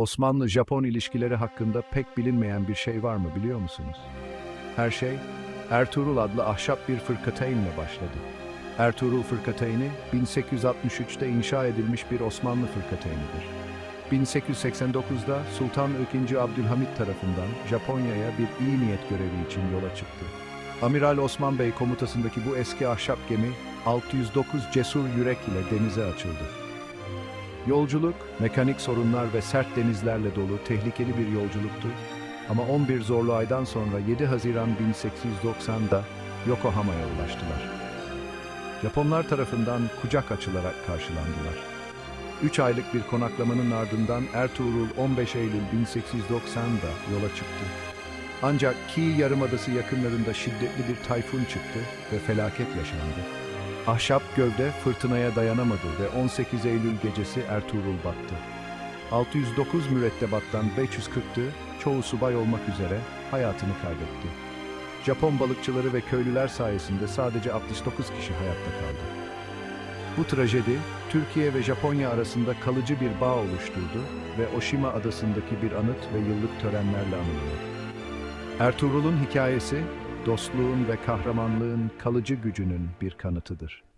Osmanlı-Japon ilişkileri hakkında pek bilinmeyen bir şey var mı biliyor musunuz? Her şey Ertuğrul adlı ahşap bir fırkateynle başladı. Ertuğrul Fırkateyni 1863'te inşa edilmiş bir Osmanlı fırkateynidir. 1889'da Sultan II. Abdülhamit tarafından Japonya'ya bir iyi niyet görevi için yola çıktı. Amiral Osman Bey komutasındaki bu eski ahşap gemi 609 cesur yürek ile denize açıldı. Yolculuk, mekanik sorunlar ve sert denizlerle dolu tehlikeli bir yolculuktu. Ama 11 zorlu aydan sonra 7 Haziran 1890'da Yokohama'ya ulaştılar. Japonlar tarafından kucak açılarak karşılandılar. 3 aylık bir konaklamanın ardından Ertuğrul 15 Eylül 1890'da yola çıktı. Ancak Ki Yarımadası yakınlarında şiddetli bir tayfun çıktı ve felaket yaşandı. Ahşap gövde fırtınaya dayanamadı ve 18 Eylül gecesi Ertuğrul battı. 609 mürettebattan 540'ı, çoğu subay olmak üzere hayatını kaybetti. Japon balıkçıları ve köylüler sayesinde sadece 69 kişi hayatta kaldı. Bu trajedi, Türkiye ve Japonya arasında kalıcı bir bağ oluşturdu ve Oshima adasındaki bir anıt ve yıllık törenlerle anılıyor. Ertuğrul'un hikayesi, dostluğun ve kahramanlığın kalıcı gücünün bir kanıtıdır.